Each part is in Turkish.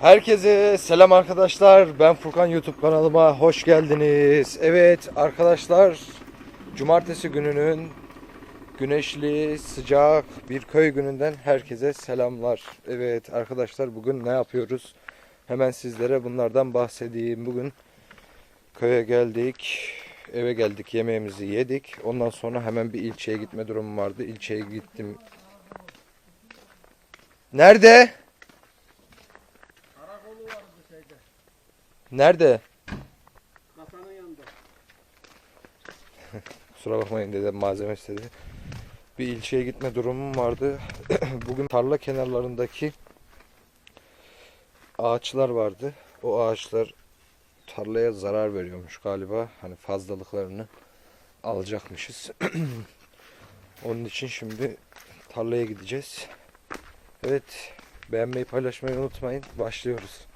Herkese selam arkadaşlar. Ben Furkan YouTube kanalıma hoş geldiniz. Evet arkadaşlar, cumartesi gününün güneşli, sıcak bir köy gününden herkese selamlar. Evet arkadaşlar bugün ne yapıyoruz? Hemen sizlere bunlardan bahsedeyim. Bugün köye geldik. Eve geldik, yemeğimizi yedik. Ondan sonra hemen bir ilçeye gitme durumum vardı. İlçeye gittim. Nerede? Nerede? Kasanın yanında. Kusura bakmayın dedem malzeme istedi. Bir ilçeye gitme durumum vardı. Bugün tarla kenarlarındaki ağaçlar vardı. O ağaçlar tarlaya zarar veriyormuş galiba. Hani fazlalıklarını alacakmışız. Onun için şimdi tarlaya gideceğiz. Evet, beğenmeyi paylaşmayı unutmayın. Başlıyoruz.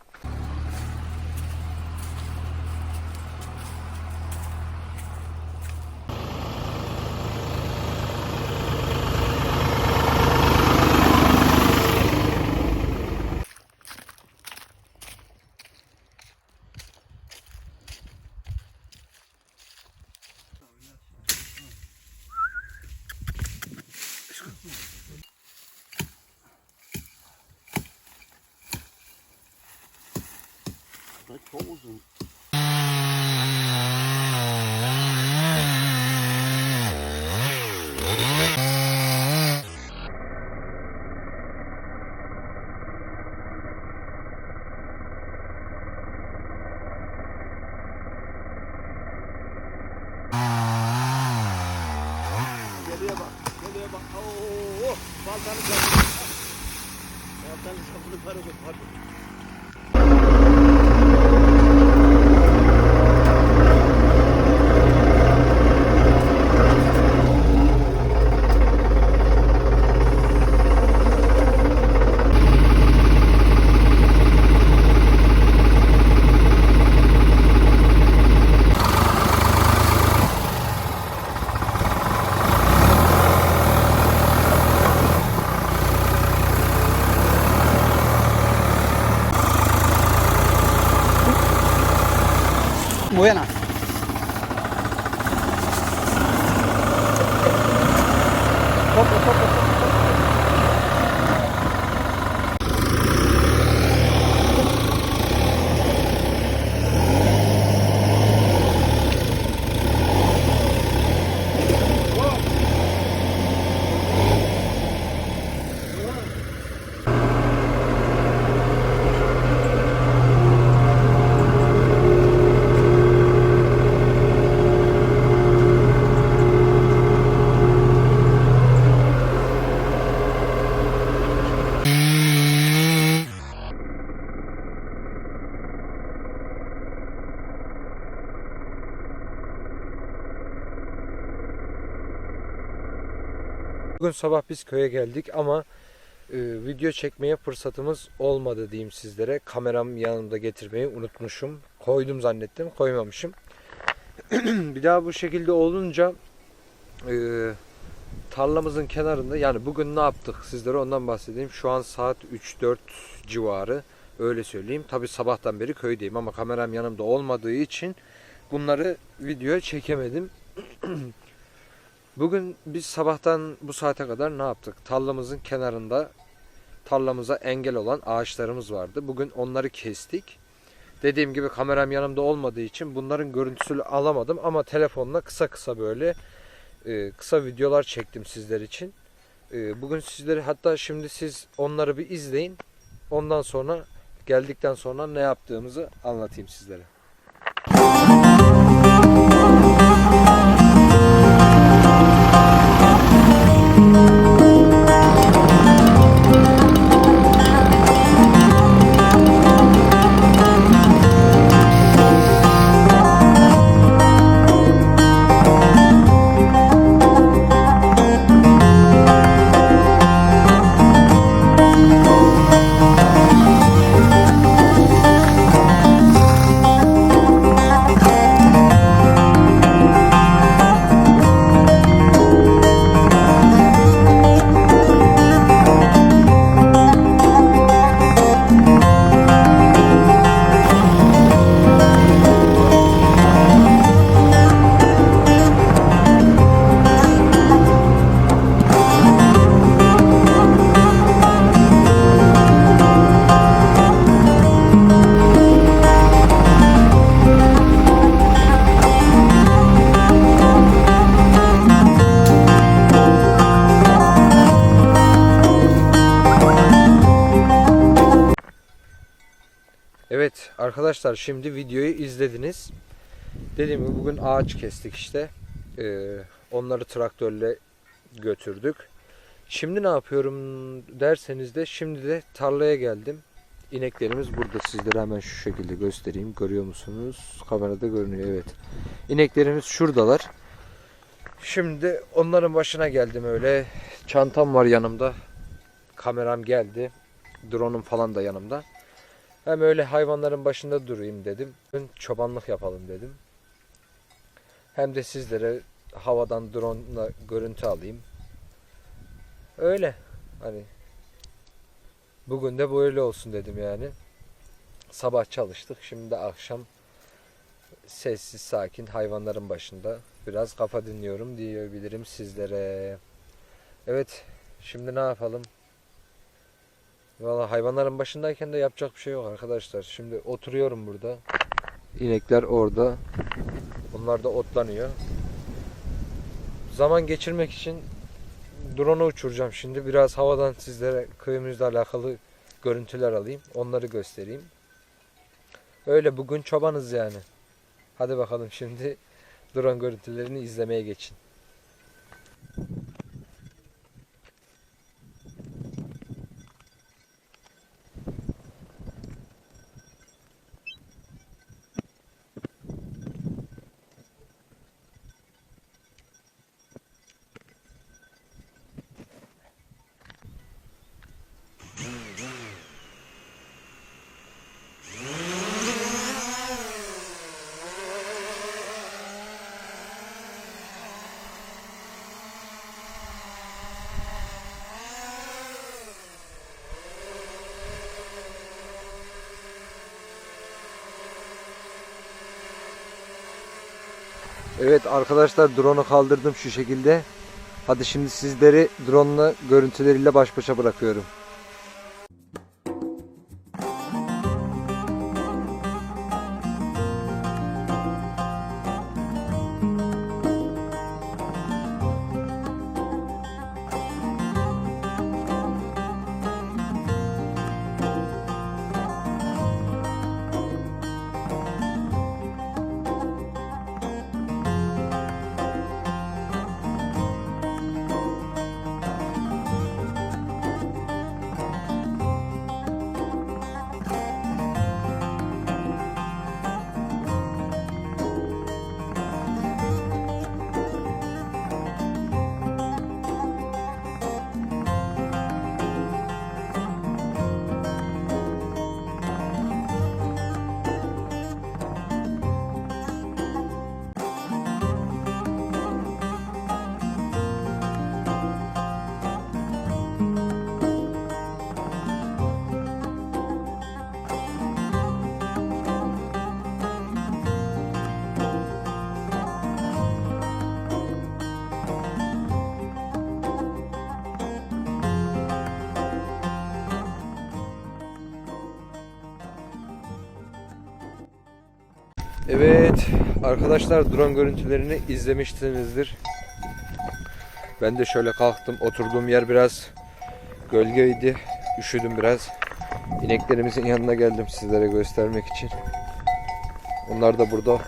Da çok uzun. Geliyor bak, geliyor bak. Oo, baltanı kapını. Baltanı kapını karı kopardı. Buena. Bugün sabah biz köye geldik ama e, video çekmeye fırsatımız olmadı diyeyim sizlere. Kameram yanımda getirmeyi unutmuşum. Koydum zannettim, koymamışım. bir daha bu şekilde olunca e, tarlamızın kenarında yani bugün ne yaptık sizlere ondan bahsedeyim. Şu an saat 3-4 civarı öyle söyleyeyim. Tabi sabahtan beri köydeyim ama kameram yanımda olmadığı için bunları videoya çekemedim. Bugün biz sabahtan bu saate kadar ne yaptık? Tarlamızın kenarında tarlamıza engel olan ağaçlarımız vardı. Bugün onları kestik. Dediğim gibi kameram yanımda olmadığı için bunların görüntüsünü alamadım ama telefonla kısa kısa böyle e, kısa videolar çektim sizler için. E, bugün sizleri hatta şimdi siz onları bir izleyin. Ondan sonra geldikten sonra ne yaptığımızı anlatayım sizlere. Arkadaşlar şimdi videoyu izlediniz. Dediğim gibi bugün ağaç kestik işte. Ee, onları traktörle götürdük. Şimdi ne yapıyorum derseniz de şimdi de tarlaya geldim. İneklerimiz burada sizlere hemen şu şekilde göstereyim. Görüyor musunuz? Kamerada görünüyor evet. İneklerimiz şuradalar. Şimdi onların başına geldim öyle. Çantam var yanımda. Kameram geldi. Drone'um falan da yanımda. Hem öyle hayvanların başında durayım dedim. Çobanlık yapalım dedim. Hem de sizlere havadan drone'la görüntü alayım. Öyle. Hani bugün de böyle olsun dedim yani. Sabah çalıştık. Şimdi de akşam sessiz sakin hayvanların başında biraz kafa dinliyorum diyebilirim sizlere. Evet. Şimdi ne yapalım? Valla hayvanların başındayken de yapacak bir şey yok arkadaşlar. Şimdi oturuyorum burada. İnekler orada. Onlar da otlanıyor. Zaman geçirmek için drone'u uçuracağım şimdi. Biraz havadan sizlere köyümüzle alakalı görüntüler alayım. Onları göstereyim. Öyle bugün çobanız yani. Hadi bakalım şimdi drone görüntülerini izlemeye geçin. Evet arkadaşlar drone'u kaldırdım şu şekilde. Hadi şimdi sizleri drone'la görüntüleriyle baş başa bırakıyorum. Evet arkadaşlar drone görüntülerini izlemişsinizdir. Ben de şöyle kalktım. Oturduğum yer biraz gölgeydi. Üşüdüm biraz. İneklerimizin yanına geldim sizlere göstermek için. Onlar da burada.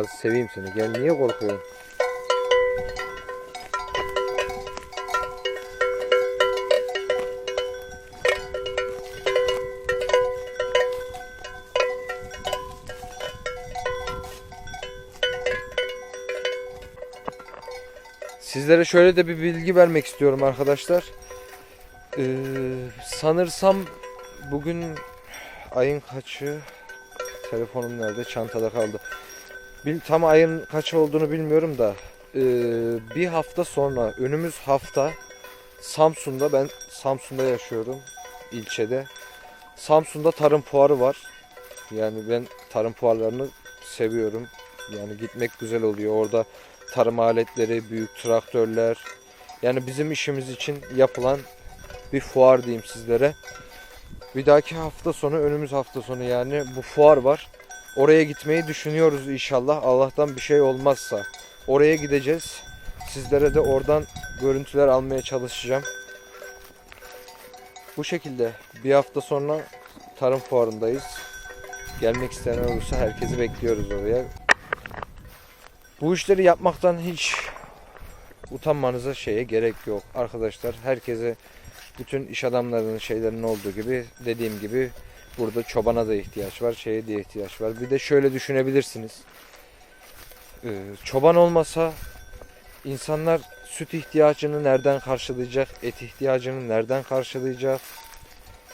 Az seveyim seni. Gel niye korkuyorsun? Sizlere şöyle de bir bilgi vermek istiyorum arkadaşlar. Ee, sanırsam bugün ayın kaçı? Telefonum nerede? Çantada kaldı. Tam ayın kaç olduğunu bilmiyorum da ee, bir hafta sonra önümüz hafta Samsun'da ben Samsun'da yaşıyorum ilçede. Samsun'da tarım fuarı var. Yani ben tarım fuarlarını seviyorum. Yani gitmek güzel oluyor. Orada tarım aletleri, büyük traktörler. Yani bizim işimiz için yapılan bir fuar diyeyim sizlere. Bir dahaki hafta sonu, önümüz hafta sonu yani bu fuar var. Oraya gitmeyi düşünüyoruz inşallah. Allah'tan bir şey olmazsa. Oraya gideceğiz. Sizlere de oradan görüntüler almaya çalışacağım. Bu şekilde bir hafta sonra tarım fuarındayız. Gelmek isteyen olursa herkesi bekliyoruz oraya. Bu işleri yapmaktan hiç utanmanıza şeye gerek yok arkadaşlar. Herkese bütün iş adamlarının şeylerinin olduğu gibi dediğim gibi burada çobana da ihtiyaç var, şeye de ihtiyaç var. Bir de şöyle düşünebilirsiniz. Ee, çoban olmasa insanlar süt ihtiyacını nereden karşılayacak, et ihtiyacını nereden karşılayacak,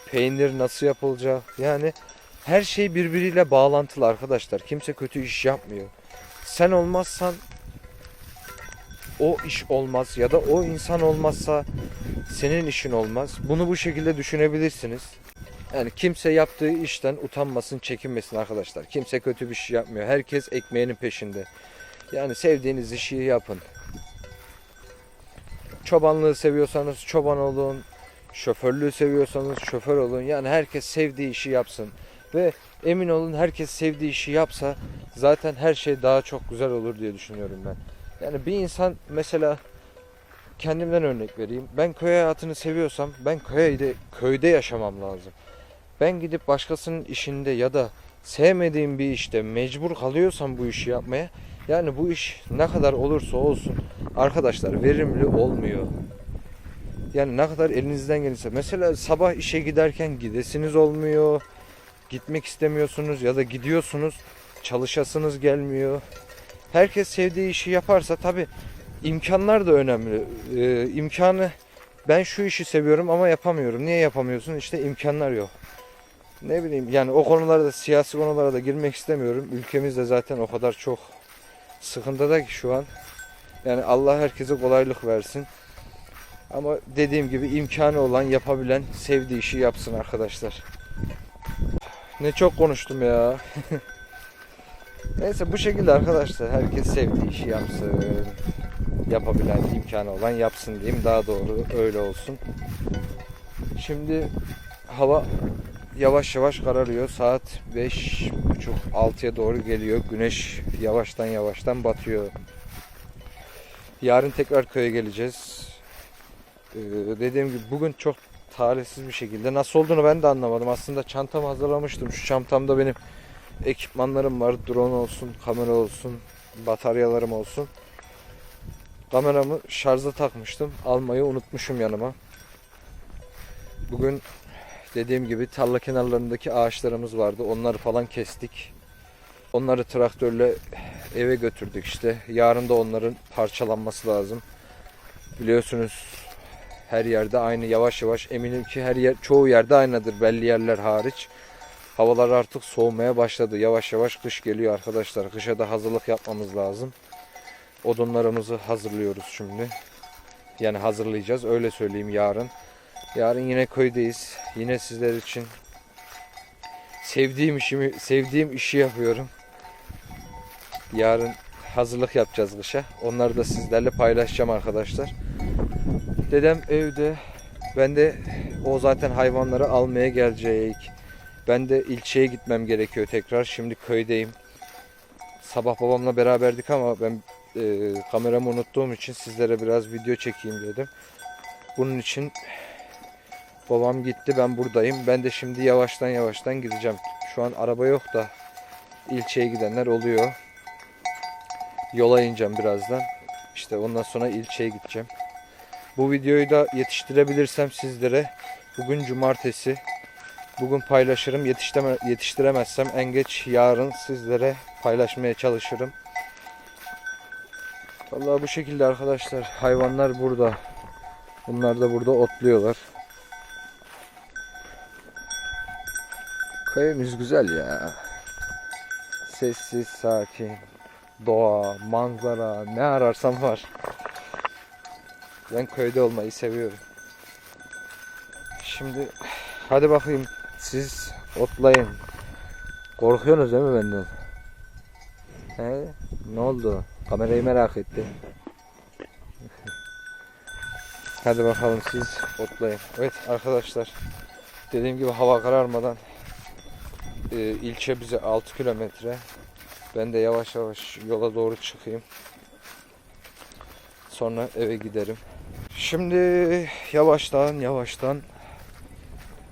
peynir nasıl yapılacak? Yani her şey birbiriyle bağlantılı arkadaşlar. Kimse kötü iş yapmıyor. Sen olmazsan o iş olmaz ya da o insan olmazsa senin işin olmaz. Bunu bu şekilde düşünebilirsiniz. Yani kimse yaptığı işten utanmasın, çekinmesin arkadaşlar. Kimse kötü bir şey yapmıyor. Herkes ekmeğinin peşinde. Yani sevdiğiniz işi yapın. Çobanlığı seviyorsanız çoban olun. Şoförlüğü seviyorsanız şoför olun. Yani herkes sevdiği işi yapsın. Ve emin olun herkes sevdiği işi yapsa zaten her şey daha çok güzel olur diye düşünüyorum ben. Yani bir insan mesela kendimden örnek vereyim. Ben köy hayatını seviyorsam ben köyde köyde yaşamam lazım. Ben gidip başkasının işinde ya da sevmediğim bir işte mecbur kalıyorsam bu işi yapmaya yani bu iş ne kadar olursa olsun arkadaşlar verimli olmuyor. Yani ne kadar elinizden gelirse mesela sabah işe giderken gidesiniz olmuyor. Gitmek istemiyorsunuz ya da gidiyorsunuz çalışasınız gelmiyor. Herkes sevdiği işi yaparsa tabi imkanlar da önemli. Ee, imkanı ben şu işi seviyorum ama yapamıyorum. Niye yapamıyorsun? İşte imkanlar yok. Ne bileyim yani o konulara da siyasi konulara da girmek istemiyorum. Ülkemiz de zaten o kadar çok sıkıntıda ki şu an. Yani Allah herkese kolaylık versin. Ama dediğim gibi imkanı olan, yapabilen, sevdiği işi yapsın arkadaşlar. Ne çok konuştum ya. Neyse bu şekilde arkadaşlar herkes sevdiği işi yapsın. Yapabilen, imkanı olan yapsın diyeyim. Daha doğru öyle olsun. Şimdi hava yavaş yavaş kararıyor. Saat 5.30-6'ya doğru geliyor. Güneş yavaştan yavaştan batıyor. Yarın tekrar köye geleceğiz. Ee, dediğim gibi bugün çok talihsiz bir şekilde nasıl olduğunu ben de anlamadım. Aslında çantamı hazırlamıştım. Şu çantamda benim ekipmanlarım var. Drone olsun, kamera olsun, bataryalarım olsun. Kameramı şarja takmıştım. Almayı unutmuşum yanıma. Bugün dediğim gibi tarla kenarlarındaki ağaçlarımız vardı. Onları falan kestik. Onları traktörle eve götürdük işte. Yarın da onların parçalanması lazım. Biliyorsunuz her yerde aynı yavaş yavaş eminim ki her yer çoğu yerde aynıdır belli yerler hariç. Havalar artık soğumaya başladı. Yavaş yavaş kış geliyor arkadaşlar. Kışa da hazırlık yapmamız lazım. Odunlarımızı hazırlıyoruz şimdi. Yani hazırlayacağız öyle söyleyeyim yarın. Yarın yine köydeyiz. Yine sizler için sevdiğim işimi sevdiğim işi yapıyorum. Yarın hazırlık yapacağız kışa. Onları da sizlerle paylaşacağım arkadaşlar. Dedem evde. Ben de o zaten hayvanları almaya gelecek. Ben de ilçeye gitmem gerekiyor tekrar. Şimdi köydeyim. Sabah babamla beraberdik ama ben e, kameramı unuttuğum için sizlere biraz video çekeyim dedim. Bunun için babam gitti ben buradayım. Ben de şimdi yavaştan yavaştan gideceğim. Şu an araba yok da ilçeye gidenler oluyor. Yola ineceğim birazdan. İşte ondan sonra ilçeye gideceğim. Bu videoyu da yetiştirebilirsem sizlere bugün cumartesi bugün paylaşırım. Yetiştireme, yetiştiremezsem en geç yarın sizlere paylaşmaya çalışırım. Vallahi bu şekilde arkadaşlar. Hayvanlar burada. Bunlar da burada otluyorlar. Köyümüz güzel ya. Sessiz, sakin. Doğa, manzara, ne ararsam var. Ben köyde olmayı seviyorum. Şimdi hadi bakayım Siz otlayın. Korkuyorsunuz değil mi benden? He? Ne oldu? Kamerayı merak etti. Hadi bakalım siz otlayın. Evet arkadaşlar. Dediğim gibi hava kararmadan e, ilçe bize 6 kilometre. Ben de yavaş yavaş yola doğru çıkayım. Sonra eve giderim. Şimdi yavaştan yavaştan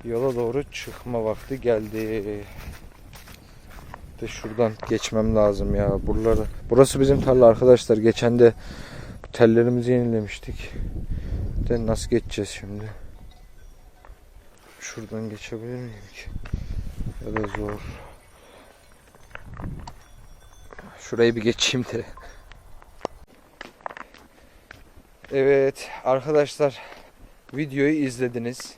yola doğru çıkma vakti geldi. De şuradan geçmem lazım ya. Buraları. Burası bizim tarla arkadaşlar. Geçen de tellerimizi yenilemiştik. De nasıl geçeceğiz şimdi? Şuradan geçebilir miyim ki? Ya da zor. Şurayı bir geçeyim de. Evet arkadaşlar videoyu izlediniz.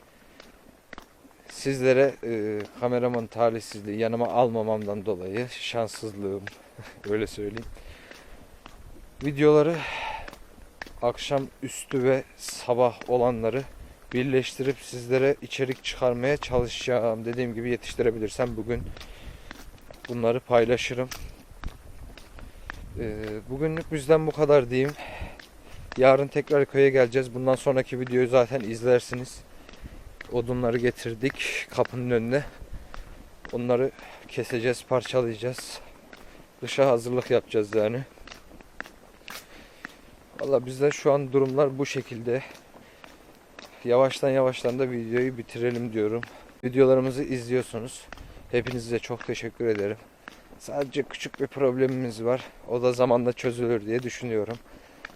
Sizlere e, kameraman talihsizliği yanıma almamamdan dolayı şanssızlığım öyle söyleyeyim. Videoları akşam üstü ve sabah olanları birleştirip sizlere içerik çıkarmaya çalışacağım. Dediğim gibi yetiştirebilirsem bugün bunları paylaşırım. E, bugünlük bizden bu kadar diyeyim. Yarın tekrar köye geleceğiz. Bundan sonraki videoyu zaten izlersiniz. Odunları getirdik kapının önüne. Onları keseceğiz, parçalayacağız. Dışa hazırlık yapacağız yani. Valla bizde şu an durumlar bu şekilde. Yavaştan yavaştan da videoyu bitirelim diyorum. Videolarımızı izliyorsunuz. Hepinize çok teşekkür ederim. Sadece küçük bir problemimiz var. O da zamanla çözülür diye düşünüyorum.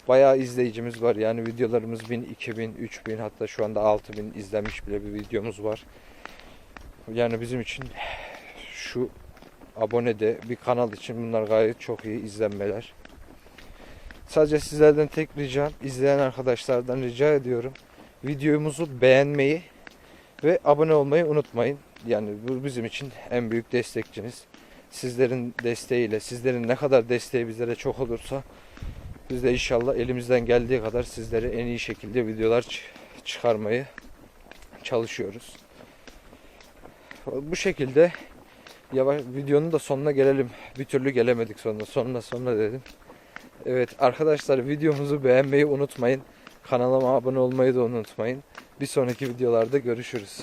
Bayağı izleyicimiz var. Yani videolarımız 1000, 2000, 3000 hatta şu anda 6000 izlenmiş bile bir videomuz var. Yani bizim için şu abonede bir kanal için bunlar gayet çok iyi izlenmeler. Sadece sizlerden tek ricam izleyen arkadaşlardan rica ediyorum. Videomuzu beğenmeyi ve abone olmayı unutmayın. Yani bu bizim için en büyük destekçiniz. Sizlerin desteğiyle, sizlerin ne kadar desteği bizlere çok olursa biz de inşallah elimizden geldiği kadar sizlere en iyi şekilde videolar çıkarmayı çalışıyoruz. Bu şekilde yavaş videonun da sonuna gelelim. Bir türlü gelemedik sonuna. Sonuna sonuna dedim. Evet arkadaşlar videomuzu beğenmeyi unutmayın. Kanalıma abone olmayı da unutmayın. Bir sonraki videolarda görüşürüz.